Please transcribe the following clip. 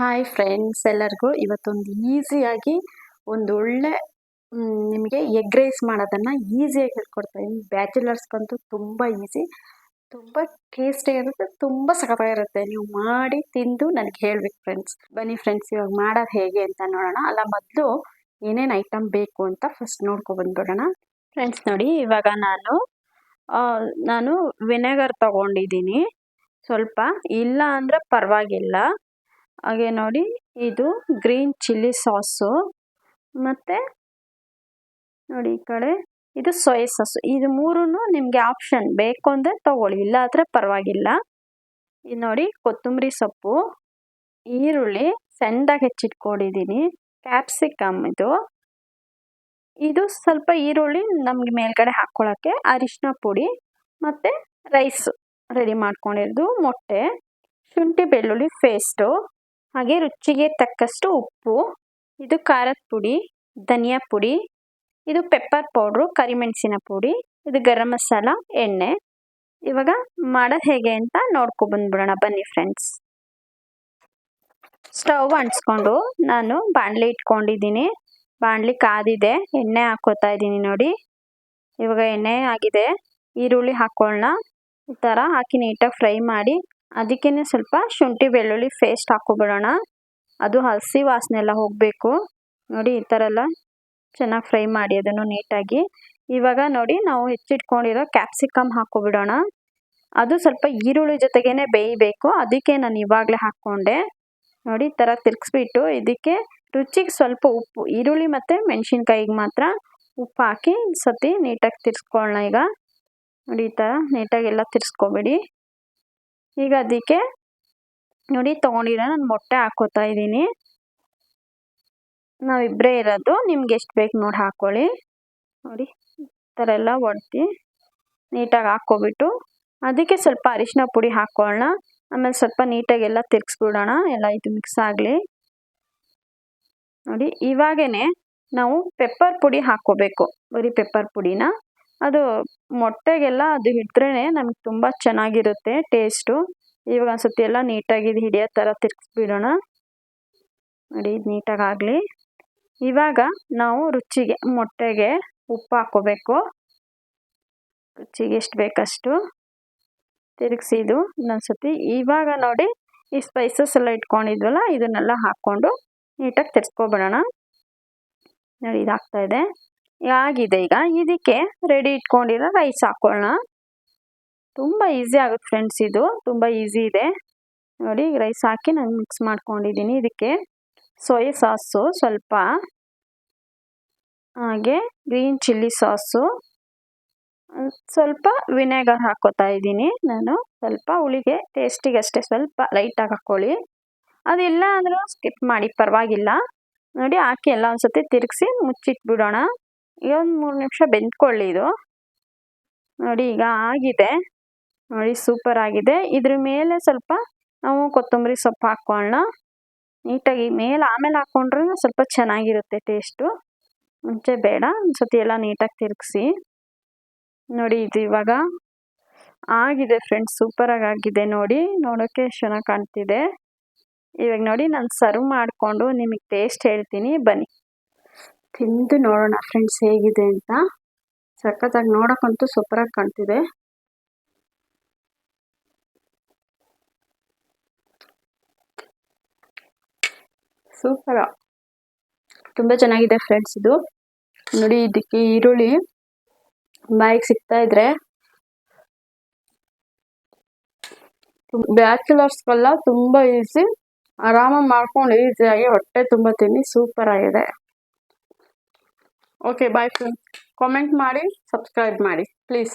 Hi friends ಎಲ್ಲರಿಗೂ ಇವತ್ತೊಂದು ಈಸಿಯಾಗಿ ಒಂದು ಒಳ್ಳೆ ನಿಮಗೆ ಎಗ್ ರೈಸ್ ಮಾಡೋದನ್ನು ಈಸಿಯಾಗಿ ಹೇಳ್ಕೊಡ್ತಾ ಇದ್ದೀನಿ ಬ್ಯಾಚುಲರ್ಸ್ಗಂತೂ ತುಂಬ ಈಸಿ ತುಂಬ ಟೇಸ್ಟಿಯಾಗಿರುತ್ತೆ ತುಂಬ ಸಖತ್ತಾಗಿರುತ್ತೆ ನೀವು ಮಾಡಿ ತಿಂದು ನನಗೆ ಹೇಳ್ಬೇಕು ಫ್ರೆಂಡ್ಸ್ ಬನ್ನಿ ಫ್ರೆಂಡ್ಸ್ ಇವಾಗ ಮಾಡೋದು ಹೇಗೆ ಅಂತ ನೋಡೋಣ. ಅಲ್ಲ, ಮೊದಲು ಏನೇನು ಐಟಮ್ ಬೇಕು ಅಂತ ಫಸ್ಟ್ ನೋಡ್ಕೊ ಬಂದ್ಬಿಡೋಣ. ಫ್ರೆಂಡ್ಸ್ ನೋಡಿ, ಇವಾಗ ನಾನು ನಾನು ವಿನೆಗರ್ ತಗೊಂಡಿದ್ದೀನಿ. ಸ್ವಲ್ಪ, ಇಲ್ಲ ಅಂದರೆ ಪರವಾಗಿಲ್ಲ. ಹಾಗೆ ನೋಡಿ, ಇದು ಗ್ರೀನ್ ಚಿಲ್ಲಿ ಸಾಸು. ಮತ್ತು ನೋಡಿ ಈ ಕಡೆ, ಇದು ಸೋಯಾ ಸಾಸು. ಇದು ಮೂರೂ ನಿಮಗೆ ಆಪ್ಷನ್. ಬೇಕು ಅಂದರೆ ತೊಗೊಳ್ಳಿ ಇಲ್ಲ ಆದರೆ ಪರವಾಗಿಲ್ಲ. ಇದು ನೋಡಿ ಕೊತ್ತಂಬರಿ ಸೊಪ್ಪು, ಈರುಳ್ಳಿ ಸಣ್ಣದಾಗಿ ಹೆಚ್ಚಿಟ್ಕೊಂಡಿದ್ದೀನಿ. ಕ್ಯಾಪ್ಸಿಕಮ್ ಇದು. ಇದು ಸ್ವಲ್ಪ ಈರುಳ್ಳಿ ನಮಗೆ ಮೇಲ್ಗಡೆ ಹಾಕ್ಕೊಳ್ಳೋಕ್ಕೆ ಅರಿಶಿನ ಪುಡಿ, ಮತ್ತು ರೈಸ್ ರೆಡಿ ಮಾಡ್ಕೊಂಡಿರೋದು ಮೊಟ್ಟೆ, ಶುಂಠಿ ಬೆಳ್ಳುಳ್ಳಿ ಪೇಸ್ಟು. ಹಾಗೆ ರುಚಿಗೆ ತಕ್ಕಷ್ಟು ಉಪ್ಪು, ಇದು ಖಾರದ ಪುಡಿ, ಧನಿಯಾ ಪುಡಿ, ಇದು ಪೆಪ್ಪರ್ ಪೌಡ್ರು ಕರಿಮೆಣಸಿನ ಪುಡಿ, ಇದು ಗರಂ ಮಸಾಲ, ಎಣ್ಣೆ. ಇವಾಗ ಮಾಡೋದು ಹೇಗೆ ಅಂತ ನೋಡ್ಕೊ ಬಂದ್ಬಿಡೋಣ, ಬನ್ನಿ ಫ್ರೆಂಡ್ಸ್ ಸ್ಟವ್ ಅಂಟಿಸ್ಕೊಂಡು ನಾನು ಬಾಣಲೆ ಇಟ್ಕೊಂಡಿದ್ದೀನಿ. ಬಾಣಲಿ ಕಾದಿದೆ, ಎಣ್ಣೆ ಹಾಕೋತಾ ಇದ್ದೀನಿ ನೋಡಿ. ಇವಾಗ ಎಣ್ಣೆ ಆಗಿದೆ, ಈರುಳ್ಳಿ ಹಾಕೊಳ್ಳೋಣ. ಈ ಥರ ಹಾಕಿ ನೀಟಾಗಿ ಫ್ರೈ ಮಾಡಿ ಅದಕ್ಕೇ ಸ್ವಲ್ಪ ಶುಂಠಿ, ಬೆಳ್ಳುಳ್ಳಿ ಫೇಸ್ಟ್ ಹಾಕೊಬಿಡೋಣ. ಅದು ಹಸಿ ವಾಸನೆ ಎಲ್ಲ ಹೋಗಬೇಕು. ನೋಡಿ, ಈ ಥರ ಎಲ್ಲ ಚೆನ್ನಾಗಿ ಫ್ರೈ ಮಾಡಿ ಅದನ್ನು ನೀಟಾಗಿ. ಇವಾಗ ನೋಡಿ, ನಾವು ಹೆಚ್ಚಿಟ್ಕೊಂಡಿರೋ ಕ್ಯಾಪ್ಸಿಕಮ್ ಹಾಕೊಬಿಡೋಣ. ಅದು ಸ್ವಲ್ಪ ಈರುಳ್ಳಿ ಜೊತೆಗೇನೆ ಬೇಯಬೇಕು. ಅದಕ್ಕೆ ನಾನು ಇವಾಗಲೇ ಹಾಕ್ಕೊಂಡೆ. ನೋಡಿ, ಈ ಥರ ತಿರ್ಗಿಸ್ಬಿಟ್ಟು ಇದಕ್ಕೆ ರುಚಿಗೆ ಸ್ವಲ್ಪ ಉಪ್ಪು, ಈರುಳ್ಳಿ ಮತ್ತು ಮೆಣಸಿನ್ಕಾಯಿಗೆ ಮಾತ್ರ ಉಪ್ಪು ಹಾಕಿ ಸತಿ ನೀಟಾಗಿ ತಿರ್ಸ್ಕೊಳ್ಳೋಣ ಈಗ. ನೋಡಿ, ಈ ಥರ ನೀಟಾಗಿ ಎಲ್ಲ ತಿರ್ಸ್ಕೊಬಿಡಿ. ಈಗ ಅದಕ್ಕೆ ನೋಡಿ ತೊಗೊಂಡಿರೋ ನಾನು ಮೊಟ್ಟೆ ಹಾಕೋತಾ ಇದ್ದೀನಿ. ನಾವಿಬ್ಬರೇ ಇರೋದು. ನಿಮ್ಗೆ ಎಷ್ಟು ಬೇಕು ನೋಡಿ ಹಾಕ್ಕೊಳ್ಳಿ ನೋಡಿ, ಈ ಥರ ಎಲ್ಲ ಒಡ್ತಿ ನೀಟಾಗಿ ಹಾಕ್ಕೊಬಿಟ್ಟು ಅದಕ್ಕೆ ಸ್ವಲ್ಪ ಅರಿಶಿನ ಪುಡಿ ಹಾಕ್ಕೊಳ್ಳೋಣ ಆಮೇಲೆ ಸ್ವಲ್ಪ ನೀಟಾಗಿ ಎಲ್ಲ ತಿರ್ಗಿಸ್ಬಿಡೋಣ. ಎಲ್ಲ ಇದು ಮಿಕ್ಸ್ ಆಗಲಿ. ನೋಡಿ ಇವಾಗೇ ನಾವು ಪೆಪ್ಪರ್ ಪುಡಿ ಹಾಕ್ಕೋಬೇಕು. ಬರೀ ಪೆಪ್ಪರ್ ಪುಡಿನ. ಅದು ಮೊಟ್ಟೆಗೆಲ್ಲ ಅದು ಹಿಡಿದ್ರೇ ನಮ್ಗೆ ತುಂಬ ಚೆನ್ನಾಗಿರುತ್ತೆ ಟೇಸ್ಟು. ಇವಾಗ ಒಂದ್ಸತಿ ಎಲ್ಲ ನೀಟಾಗಿ ಇದು ಹಿಡಿಯೋ ಥರ ತಿರ್ಗಿಸ್ಬಿಡೋಣ. ನೋಡಿ ಇದು ನೀಟಾಗಿ ಆಗಲಿ ಇವಾಗ ನಾವು ರುಚಿಗೆ, ಮೊಟ್ಟೆಗೆ ಉಪ್ಪು ಹಾಕೋಬೇಕು ರುಚಿಗೆ ಎಷ್ಟು ಬೇಕಷ್ಟು ತಿರುಗಿಸಿದು ಇನ್ನೊಂದ್ಸತಿ. ಇವಾಗ ನೋಡಿ ಈ ಸ್ಪೈಸಸ್ ಎಲ್ಲ ಇಟ್ಕೊಂಡಿದ್ವಲ್ಲ, ಇದನ್ನೆಲ್ಲ ಹಾಕ್ಕೊಂಡು ನೀಟಾಗಿ ತಿರ್ಸ್ಕೊಬಿಡೋಣ ನೋಡಿ ಇದಾಗ್ತಾ ಆಗ್ತಾಯಿದೆ ಆಗಿದೆ. ಈಗ ಇದಕ್ಕೆ ರೆಡಿ ಇಟ್ಕೊಂಡಿರೋ ರೈಸ್ ಹಾಕೊಳ್ಳೋಣ. ತುಂಬ ಈಸಿ ಆಗುತ್ತೆ ಫ್ರೆಂಡ್ಸ್ ಇದು. ತುಂಬ ಈಸಿ ಇದೆ. ನೋಡಿ ರೈಸ್ ಹಾಕಿ ನಾನು ಮಿಕ್ಸ್ ಮಾಡ್ಕೊಂಡಿದ್ದೀನಿ. ಇದಕ್ಕೆ ಸೋಯ ಸಾಸು ಸ್ವಲ್ಪ, ಹಾಗೆ ಗ್ರೀನ್ ಚಿಲ್ಲಿ ಸಾಸು ಸ್ವಲ್ಪ ವಿನೆಗರ್ ಹಾಕೋತಾ ಇದ್ದೀನಿ ನಾನು. ಸ್ವಲ್ಪ ಹುಳಿಗೆ ಟೇಸ್ಟಿಗೆ ಅಷ್ಟೇ, ಸ್ವಲ್ಪ ಲೈಟಾಗಿ ಹಾಕ್ಕೊಳ್ಳಿ ಅದಿಲ್ಲ ಅಂದರೂ ಸ್ಕಿಪ್ ಮಾಡಿ, ಪರವಾಗಿಲ್ಲ. ನೋಡಿ, ಹಾಕಿ ಎಲ್ಲ ಒಂದ್ಸತಿ ತಿರುಗಿಸಿ ಮುಚ್ಚಿಟ್ಬಿಡೋಣ. ಒಂದು ಮೂರು ನಿಮಿಷ ಬೆಂದ್ಕೊಳ್ಳಿ ಇದು. ನೋಡಿ ಈಗ ಆಗಿದೆ. ನೋಡಿ ಸೂಪರ್ ಆಗಿದೆ. ಇದ್ರ ಮೇಲೆ ಸ್ವಲ್ಪ ನಾವು ಕೊತ್ತಂಬರಿ ಸೊಪ್ಪು ಹಾಕ್ಕೊಳ್ಳೋಣ ನೀಟಾಗಿ ಮೇಲೆ ಆಮೇಲೆ ಹಾಕ್ಕೊಂಡ್ರೆ ಸ್ವಲ್ಪ ಚೆನ್ನಾಗಿರುತ್ತೆ ಟೇಸ್ಟು ಮುಂಚೆ ಬೇಡ, ಒಂದ್ಸತಿ ಎಲ್ಲ ನೀಟಾಗಿ ತಿರುಗಿಸಿ. ನೋಡಿ ಇದು ಇವಾಗ ಆಗಿದೆ ಫ್ರೆಂಡ್ಸ್ ಸೂಪರಾಗಿ ಆಗಿದೆ ನೋಡಿ. ನೋಡೋಕ್ಕೆ ಚೆನ್ನಾಗಿ ಕಾಣ್ತಿದೆ. ಇವಾಗ ನೋಡಿ ನಾನು ಸರ್ವ್ ಮಾಡಿಕೊಂಡು ನಿಮಗೆ ಟೇಸ್ಟ್ ಹೇಳ್ತೀನಿ. ಬನ್ನಿ. ತಿಂದು ನೋಡೋಣ ಫ್ರೆಂಡ್ಸ್ ಹೇಗಿದೆ ಅಂತ. ಸಖತ್ತಾಗಿ ನೋಡೋಕ್ಕಂತೂ ಸೂಪರಾಗಿ ಕಾಣ್ತಿದೆ. ಸೂಪರ ತುಂಬ ಚೆನ್ನಾಗಿದೆ ಫ್ರೆಂಡ್ಸ್ ಇದು. ನೋಡಿ ಇದಕ್ಕೆ ಈರುಳ್ಳಿ, ಬಾಯಿಗೆ ಸಿಗ್ತಾ ಇದ್ರೆ. ಬ್ಯಾಚುಲರ್ಸ್ಗೆಲ್ಲ ತುಂಬ ಈಸಿ ಆರಾಮಾಗಿ ಮಾಡ್ಕೊಂಡು ಈಸಿಯಾಗಿ ಹೊಟ್ಟೆ ತುಂಬ ತಿನ್ನಿ ಸೂಪರ್ ಆಗಿದೆ. ಓಕೆ ಬಾಯ್ ಫ್ರೆಂಡ್ಸ್ ಕಾಮೆಂಟ್ ಮಾಡಿ ಸಬ್ಸ್ಕ್ರೈಬ್ ಮಾಡಿ ಪ್ಲೀಸ್